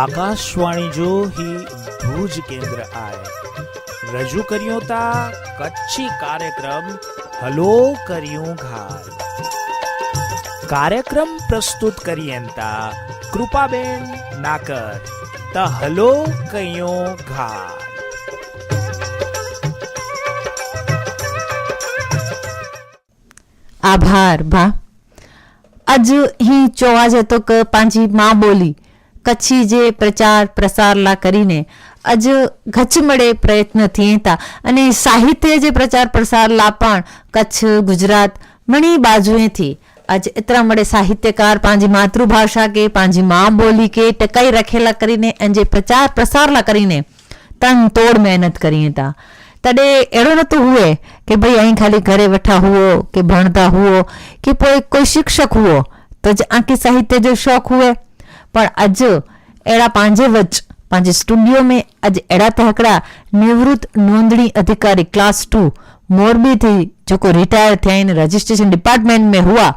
આકાશવાણી જો હી ભુજ કેન્દ્ર આય. રજૂ કર્યો તા કચ્છી કાર્યક્રમ, હલો કર્યું ઘાલ કાર્યક્રમ પ્રસ્તુત કરીએંતા કૃપાબેન નાકર, ત હલો કયો ઘાલ આભાર, ભા. અજ હી ચોવા જતો ક પાંજી માં બોલી. કચ્છી જે પ્રચાર પ્રસારલા કરીને અજ ગચમડે પ્રયત્ન થયેતા. અને સાહિત્ય જે પ્રચાર પ્રસારલા પણ કચ્છ, ગુજરાત ઘણી બાજુએથી. આજ એતરા મળે સાહિત્યકાર પાંજી માતૃભાષા કે, પાંજી મા બોલી કે, ટકાઈ રખેલા કરીને અને જે પ્રચાર પ્રસારલા કરીને તન તોડ મહેનત કરી હતા તડે અહેड़ो નહોતો હુએ કે ભાઈ અહીં ખાલી ઘરે વેઠા હુઓ કે ભણતા હુઓ કે કોઈ કોઈ શિક્ષક હુઓ. તો જ આખી સાહિત્ય જો શોખ હુએ. पण अॼु अहिड़ा पंहिंजे वच पंहिंजे स्टूडियो में अॼु अहिड़ा त हिकिड़ा निवृत्त नोंदणी अधिकारी क्लास टू मोरबी थी जेको रिटायर थिया आहिनि रजिस्ट्रेशन डिपार्टमेंट में हुआ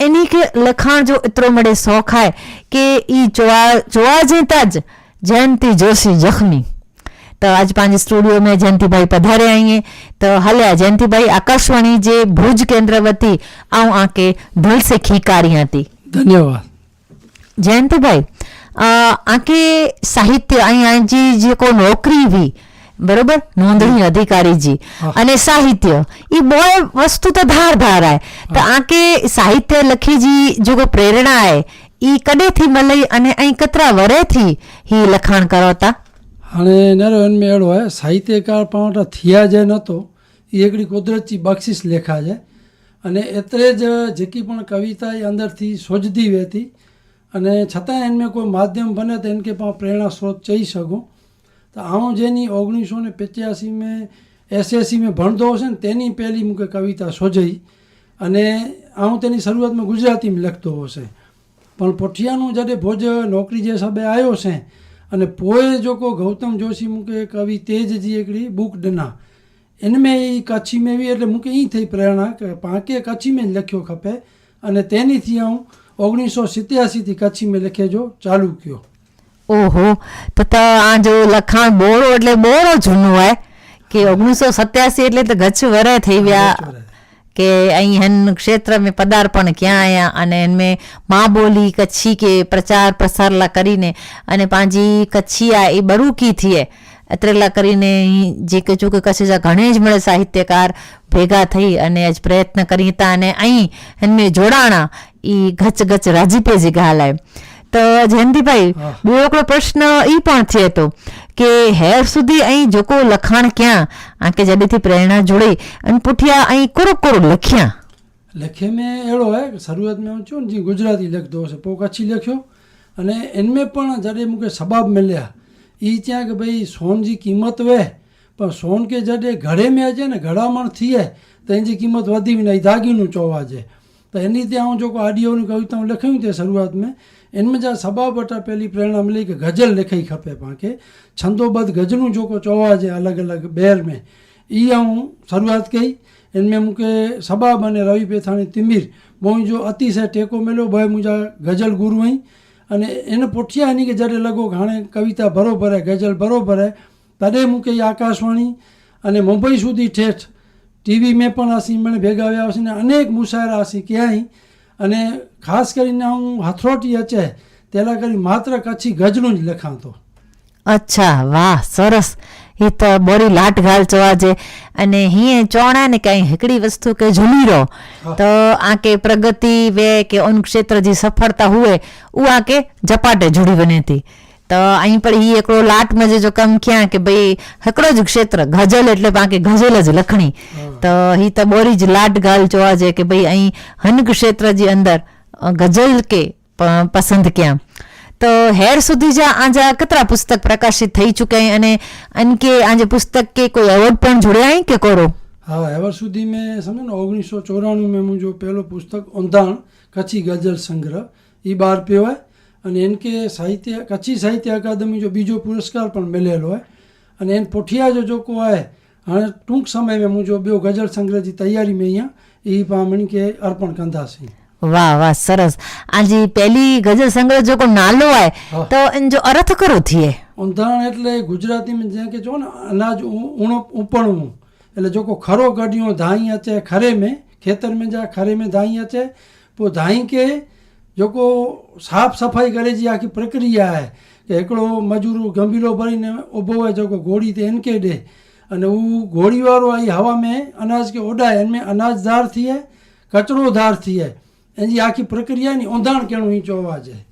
इन खे लिखण जो एतिरो मिड़े शौक़ु आहे की ई चवा चवाजे त अॼु जयंती जोशी जख्मी त अॼु पंहिंजे स्टूडियो में जयंती भाई पधारिया आहिनि त हलिया जयंती भाई आकाशवाणी जे भुज केंद्र वती ऐं आके दिल से खीकारियां थी धन्यवाद જયંતિભાઈ આંકે સાહિત્ય અહીંયા જે જે કો નોકરી બી બરોબર? નોંધણી અધિકારીજી. અને સાહિત્ય. એ બહુ વસ્તુ તો ધાર ધાર આય. તો આંકે સાહિત્ય લખીજી જો કો પ્રેરણા આય એ કદેથી મળી અને અહીં કતરા વરેથી હી લખાણ કરોતા હાणे નરો એનમે એળો હે સાહિત્યકાર પાવટા થિયા જે નતો એ એકડી કુદરતી બક્ષિસ લેખા છે. અને એટલે જ જેકી પણ કવિતા એ અંદરથી સોજદી વહેતી અને છતાં એમને કોઈ માધ્યમ બને તો એનકે પણ પ્રેરણા સ્ત્રોત જઈ શકું. તો આવું જેની ઓગણીસો ને પંચ્યાસી મેં એસએસસી મેં ભણતો હશે ને તેની પહેલી મૂકે કવિતા સોજઈ. અને આવું તેની શરૂઆતમાં ગુજરાતીમાં લખતો હશે. પણ પોઠિયાનું જ્યારે ભોજ નોકરી જે હિસાબે આવ્યો છે અને પોએ જો કો ગૌતમ જોશી મૂકે કવિ તેજજી એકડી બુક ડના. એને મેં એ કચ્છી મેં એટલે મૂકે એ થઈ પ્રેરણા કે પાંકે કચ્છી મેં જ લખ્યો ખપે. અને તેનીથી હું ઓગણીસો સિત્યાસીથી કચ્છીમાં લખે જો ચાલુ કયો. ઓહો તો તો આ જો લખાણ બોરો એટલે બોરો જૂનું હોય. કે ઓગણીસો સત્યાસી એટલે તો ગચ્છ વરે થઈ ગયા. કે અહીં હન ક્ષેત્ર મેં પદાર્પણ ક્યાં આયા? અને એનમેં માં બોલી કચ્છી કે પ્રચાર પ્રસારલા કરીને અને પાંજી કચ્છી આ એ બરૂકી થીએ. અત્રેલા કરીને જે કે ચૂકે કચ્છ જા ઘણે જ મળે સાહિત્યકાર ભેગા થઈ અને જ પ્રયત્ન કરી હતા. અને અહીં એનમે જોડાણા એ ગચ ગચ રાજીપે જ ગાલાય. તો જયંતિભાઈ બીજો પ્રશ્ન એ પણ છે તો કે હેર સુધી અહીં જોકો લખાણ ક્યાં? આંકે જડીથી પ્રેરણા જોડે અને પુઠિયા અહીં કોરો કોરો લખ્યા. લખે મેં એડો હે શરૂઆત મેં છું ને જે ગુજરાતી લખતો હશે પોક કચ્છી લખ્યો. અને એનમે પણ જ્યારે મૂકે સબાબ મળ્યા એ ત્યાં કે ભાઈ સોનજી કિંમત વે પણ સોન કે જડે ઘરે મેં છે ને ઘડામણ થઈએ તો એની કિંમત વધી ને એ દાગીનું ચોવા છે. तो एनी ते आऊं जेको आडियो जी कविताऊं लिखियूं अथई शुरूआत में इनमें जा सबब वटां पहली प्रेरणा मिली की गज़ल लिखी खपे पाण खे छंदोबद्ध गज़लूं जेको चओ चवाइजे अलॻि अलॻि ॿेर में ई आऊं शुरूआति कई इनमें मूंखे सबाब अने रवि पेथाणी तिमीर मुंहिंजो अतिशय टेको मिलियो भई मुंहिंजा गज़ल गुरू आहिनि अने इन पुठियां हिन खे जॾहिं लॻो की हाणे कविता बराबरि आहे गज़ल बराबरि आहे तॾहिं मूंखे इहा आकाशवाणी अने मुंबई સુધી ठेठ ટીવી મેં પણ હસી ભેગા ભેગાવ્યા હશે ને અનેક મુશાયરા હશે ક્યાંય. અને ખાસ કરીને હું હથરોટી અચે તેના કરી માત્ર કચ્છી ગઝલું જ લખાતો અચ્છા વાહ સરસ. એ તો બોરી લાટ ઘાલચો આજે અને હીએ ચોણા ને કાંઈ હિકડી વસ્તુ કે ઝૂલી રહો તો આ કે પ્રગતિ વે કે ઉન ક્ષેત્ર જે સફળતા હુએ ઉઆ કે ઝપાટે જુડી બનેતી. તો અહીં પણ એ એકડો લાટમાં જે જોકમ ક્યાં કે ભાઈ હકડો જ ક્ષેત્ર ગઝલ એટલે બાકી ગઝલ જ લખણી. તો હી તો બોરી જ લાટ ગાલ જોવા છે કે ભાઈ અહીં હન ક્ષેત્ર જે અંદર ગઝલ કે પસંદ ક્યાં. તો હેર સુધી જ આજા કેટલા પુસ્તક પ્રકાશિત થઈ ચૂક્યા અને અનકે આજે પુસ્તક કે કોઈ એવોર્ડ પણ જોડ્યા કે કોરો? હા એવર સુધી મેં સમજો ને ઓગણીસો ચોરાણું મેં મુંજો પહેલો પુસ્તક ઓંધાણ કચ્છી ગઝલ સંગ્રહ એ બહાર પીવાય અને એન કે સાહિત્ય કચ્છી સાહિત્ય અકાદમી જો બીજો પુરસ્કાર પણ મળેલો હોય અને એન પોઠિયા જો જોકો હોય હાणे ટૂંક સમય में मुंहिंजो ॿियो गज़ल संग्रह जी तयारी में ई आहे इहा पाण खे अर्पण कंदासीं વાહ વાહ સરસ. આજે પહેલી ગઝલ સંગ્રહ જો કો નાલો આય તો इन जो अर्थ करो थिए ઉંધાણ એટલે ગુજરાતીમાં જ્યાં કે જો ને અનાજ ઉણો ઉપણવું એટલે જો કો ખરો ગડિયો ધાઈ અચે ખરે મેં ખેતર મેં જા ખરે મેં ધાઈ અચે પોइ ધાઈ કે जेको साफ़ सफ़ाई करे जी आखी प्रक्रिया आहे की हिकिड़ो मजूर गंभीरो भरीने उभो आहे जेको घोड़ी ते हिनखे ॾे अने हू घोड़ी वारो आई हवा में अनाज खे ओॾाए हिन में अनाज दार थिए कचिरो दार थिए हिन जी आखी प्रक्रिया नी ओंधाण कहिड़ो ई चओ आहे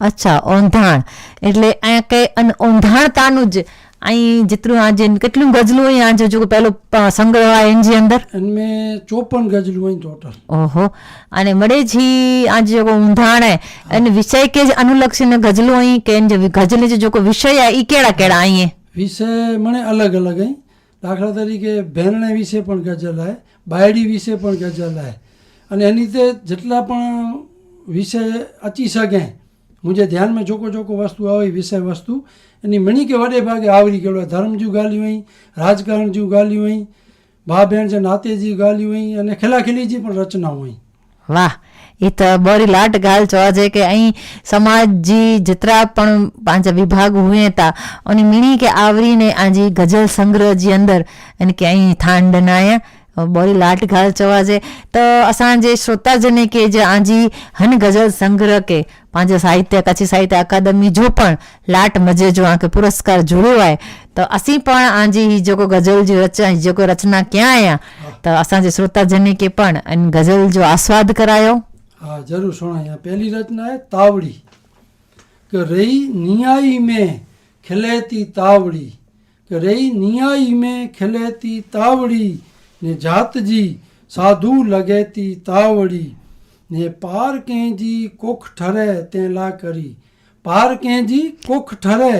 अच्छा ओंधाण એટલે આ કે ઓંધાણતાનું જ અહીં જેટલું આજે કેટલું ગઝલું અહીં આજે જો પહેલો સંગ્રહ આ એનજી અંદર? અને મેં ચોપન ગઝલું અહીં ટોટલ ઓહો. અને મળે છે આજે જો ઊંધાણે અને વિષય કે અનુલક્ષીને ગઝલું અહીં કે ગઝલ જે જો વિષય આ ઈ કેળા કેળા અહીં વિષય મને અલગ અલગ અહીં. દાખલા તરીકે ભેરણે વિશે પણ ગઝલ આવે બાયડી વિશે પણ ગઝલ આવે અને એની રીતે જેટલા પણ વિષય અચી શકે મુજે ધ્યાનમાં જોકો જોકો વસ્તુ આવે વિષય વસ્તુ એની મણિકે વડે ભાગે આવરી ગયેલો ધર્મજુ ગાલ્યું અહીં રાજકારણજુ ગાલ્યું અહીં ભા બહેણ છે, નાતેજી ગાલ્યું અહીં અને ખેલાખેલીજી પણ રચનાઓ અહીં વાહ એ તો બરી લાટ ગાલ જોવા છે કે અહીં સમાજજી જેટલા પણ પાંચ વિભાગ હુએ તા, અને મીણી કે આવરીને આજી ગઝલ સંગ્રહજી અંદર, અને કે અહીં થાન ડનાયા आहियां बड़ी लाट ॻाल्हि चवाजे त असांजे श्रोताजन खे जे आजी हन गज़ल संग्रह खे पंहिंजे साहित्य कच्छी साहित्य अकादमी जो पण लाट मज़े जो आंखे पुरस्कार जुड़ियो आहे त असीं पण आजी ही जेको गज़ल जी रचना जेको रचना कया आहियां त असांजे श्रोताजन खे पण इन गज़ल जो आस्वाद करायो હા જરૂર સુણાય પહેલી રચના है तावड़ी કે રહી નિયાઈ में खिलेती तावड़ी કે રહી નિયાઈ में खिलेती तावड़ी ને જાતજી સાધુ લગેતી તાવડી ને પાર કેજી કોખ ઠરે તેલા કરી. પાર કેજી કોખ ઠરે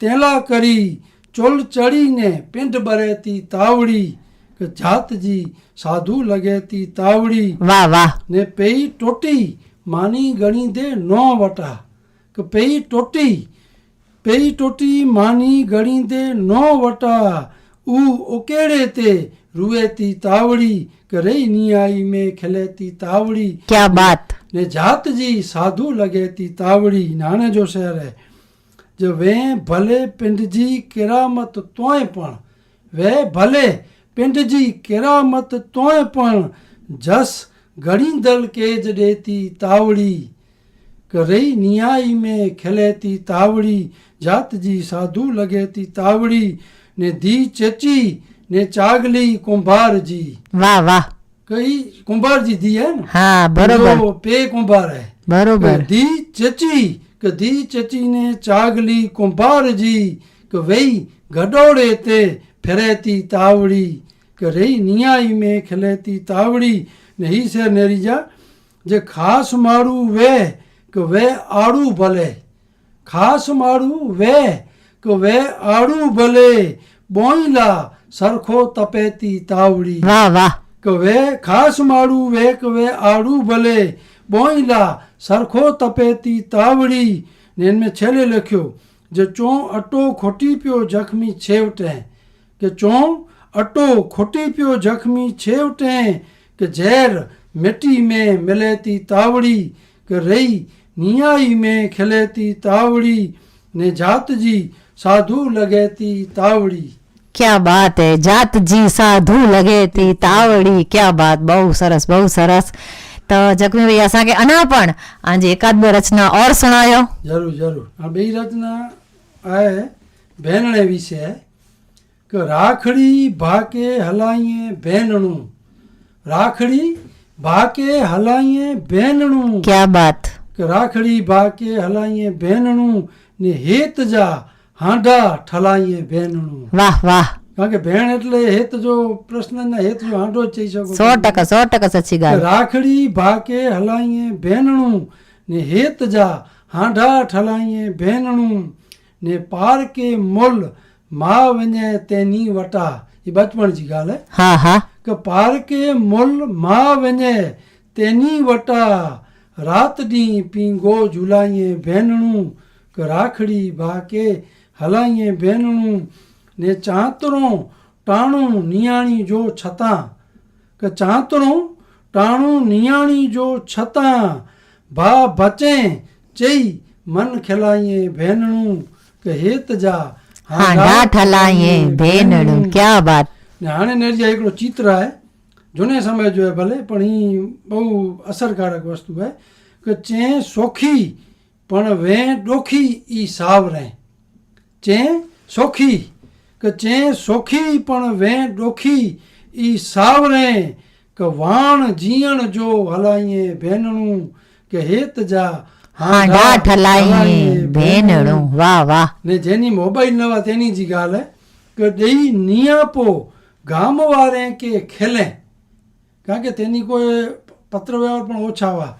તેલા કરી ચોલ ચડીને પિંડ બરેતી તાવડી. કે જાતજી સાધુ લગેતી તાવડી વાહ વાહ. ને પેઈ ટોટી માની ગણી દે નો વટા. કે પેઈ ટોટી પેઈ ટોટી માની ગણી દે નો વટા. ઉ ઉકેડે તે રૂવેતી તાવડી કે રઈ નિયાઈ મેં ખેલેતી તાવડી ક્યા બાત? ને જાતજી સાધુ લગેતી તાવડી નાણે જો શહેરે જે વે ભલે પિંડજી કેરામત તોય પણ. વે ભલે પિંડજી કેરામત તોય પણ જસ ગણીદલ કેજ દેતી તાવડી કે રઈ નિયાઈ મેં ખેલેતી તાવડી જાતજી સાધુ લગેતી તાવડી ને ધી ચેચી ને ચાગલી કુંભારજી. વાહ વાહ. કઈ કુંભારજી ધી હે ને? હા બરોબર. પે કુંભાર હે. બરોબર. ધી ચચી કે ધી ચચીને ચાગલી કુંભારજી કે વઈ ગડોળે તે ફેરેતી તાવડી કે રહી નિયાઈ મેં ખેલેતી તાવડી. ને હી છે નેરીજા જે ખાસ મારું વે કે વે આડું ભલે. ખાસ મારું વે કે વે આડું ભલે. બોઈલા સરખો તપેતી તાવડી. વાહ વાહ. કે વે ખાસ માળું વે કે વે આડું ભલે. બોઈલા સરખો તપેતી તાવડી. ને એને મેં છેલ્લે લખ્યો જે ચો અટો ખોટી પ્યો જખમી છેવટે. કે ચો અટો ખોટી પ્યો જખમી છેવટે. કે ઝેર મેટી મેં મેલેતી તાવડી. કે રહી નિયાઈ મેં ખેલેતી તાવડી. ને જાતજી સાધુ લગેતી તાવડી. ક્યા બાત હે જાતજી સાધુ લગે તી તાવડી ક્યા બાત બહુ સરસ બહુ સરસ તો જખમીભાઈ અસાંકે અના પણ આજે એકાદ બે રચના ઓર સુણાયો જરૂર જરૂર આ બે રચના આ ભેનણે વિશે કે રાખડી ભાકે હલાઈએ ભેનણું રાખડી ભાકે હલાઈએ ભેનણું ક્યા બાત કે રાખડી ભાકે હલાઈએ ભેનણું ને હેત જા હાંડા ઠલાઈએ બહેનનું વાહ વાહ. કારણ કે ભેણ એટલે હેત જો પ્રશ્નના હેત જો હાંડો જ જઈ શકો સો ટકા સો ટકા સચ્ચી ગાય રાખડી ભાકે હલાઈએ બહેનણું ને હેત જા હાંડા ઠલાઈએ બહેનણું ને પારકે મોલ મા વને તેની વટા. એ બચપણજી ગાલે હા? હા કે પારકે મોલ મા વને તેની વટા. રાત દી પીંગો ઝુલાઈએ બહેનણું કે રાખડી ભાકે હલાઈએ બહેનણું ને ચાંતરો ટાણું નિયાણી જો છતાં. કે ચાંતરો ટાણું નિયાણી જો છતાં. ભા ભચે ચઈ મન ખેલાઈએ બહેનણું કે હેત જા હાંડા ઠલાઈએ બહેનણું ક્યા વાત? ને હાણે નરજા એકડો ચિત્ર હે. જૂને સમય જોયે ભલે પણ એ બહુ અસરકારક વસ્તુ હે. કે ચે સોખી પણ વે ડોખી ઈ સાવ રહે. ચે સોખી? કે ચે સોખી પણ વે ડોખી? ઈ સાવ રહે કે વાણ જીયણ જો હલાઈએ ભેનણું? કે હેત જા હાંડા ઠલાઈએ ભેનડું વાહ વાહ. ને જેની મોબાઈલ નવા તેની જી ગાલ? કે દઈ નિયાપો ગામવારે કે ખેલે? કારણ કે તેની કોઈ પત્ર વ્યવહાર પણ ઓછા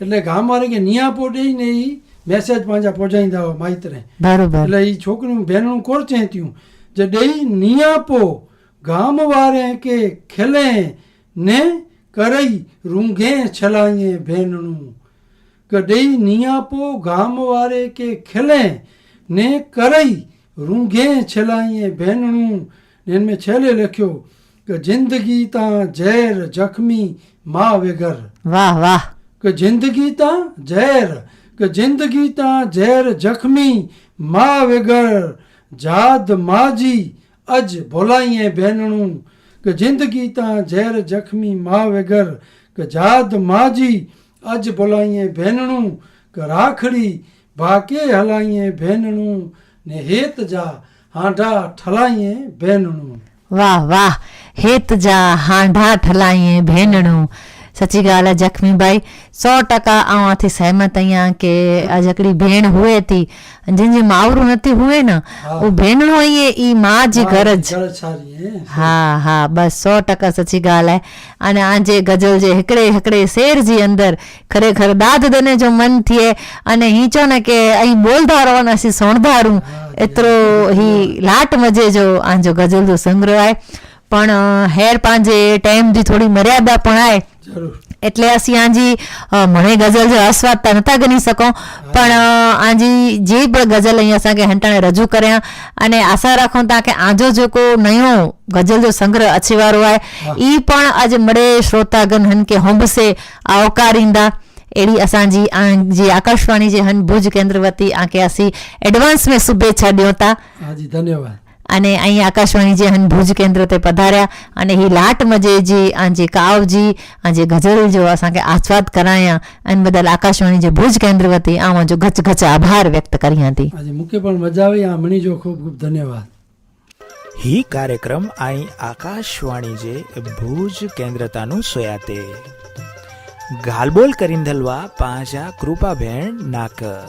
એટલે ગામવારે કે નિયાપો દઈને એ મેસેજ પહોંચાડી દેવા માઇત્રે. બરોબર. એટલે એ છોકરીનું બહેનનું કોર ચેત્યું જે દઈ નિયાપો ગામવારે કે ખેલે ને કરઈ રૂંઘે છલાઈએ બહેનનું કે દઈ નિયાપો ગામવારે કે ખેલે ને કરઈ રૂંઘે છલાઈએ બહેનનું ને મેં છેલ્લે લખ્યો કે જિંદગી તા ઝેર જખમી મા વગર વાહ વાહ. કે જિંદગી તા ઝેર કે જિંદગી તા ઝેર જખમી મા વગર જાદ માજી અજ ભોલાઈએ ભેનણું કે જિંદગી તા ઝેર જખમી મા વગર કે જાદ માજી અજ ભોલાઈએ ભેનણું કે રાખડી ભાકે હલાઈએ ભેનણું ને હેત જા હાંઢા ઠલાઈએ ભેનણું વાહ વાહ, હેત જા હાંઢા ઠલાઈએ ભેનણું સચી ॻाल्हि आहे जखमीबाई सौ टका आउं आथी सहमत आहियां की अॼु हिकिड़ी भेण हुए थी जंहिंजी मावरू नथी हुए न उहो भेनरूं आई ई माउ जी गरज हा हा बसि सौ टका सची ॻाल्हि आहे अने आजे गज़ल जे हिकिड़े हिकिड़े शेर जी अंदरि ખરેખર દાદ દને જો મન थिए અને हीअ चओ न की અહીં બોલતા રહો ને असीं સોણતા રહूं एतिरो ही लाट मज़े जो आंजो गज़ल जो संग्रह आहे પણ હેર पंहिंजे टाइम जी थोरी मर्यादा પણ आहे એટલે અસી આંજી અ, મને ગઝલ જો આસ્વાદતા નતા ગણી શકો પણ અ, આંજી જે પણ ગઝલ અહીં असांखे हंटाणे रजू કર્યા અને આશા રાખું था કે आजो जेको नयो गज़ल जो संग्रह अची वारो आहे ई पण अॼु मड़े श्रोतागन हन खे होंबसे आवकारींदा अहिड़ी असांजी जी आकाशवाणी जे हन भुज केंद्र वती आके असीं एडवांस में शुभेच्छा ॾियूं था હાજી ધન્યવાદ અને અહીં આકાશવાણી જે ભુજ કેન્દ્ર તે પધાર્યા અને હી લાટ મજેજી આંજી કાવજી આंजे ગઝલ જો અસાંखे આસ્વાદ કરાયા. અને બદલ આકાશવાણી જે ભુજ કેન્દ્ર વતી આમાં જો ગચ ગચ આભાર વ્યક્ત કરી હતી. આજે મુકે પણ મજા આવી આમણી જો ખૂબ ખૂબ ધન્યવાદ. હી કાર્યક્રમ આઈ આકાશવાણી જે ભુજ કેન્દ્રતાનું સોયાતે ગાલબોલ કરીન ધલવા પાંજા કૃપાબેન નાકર.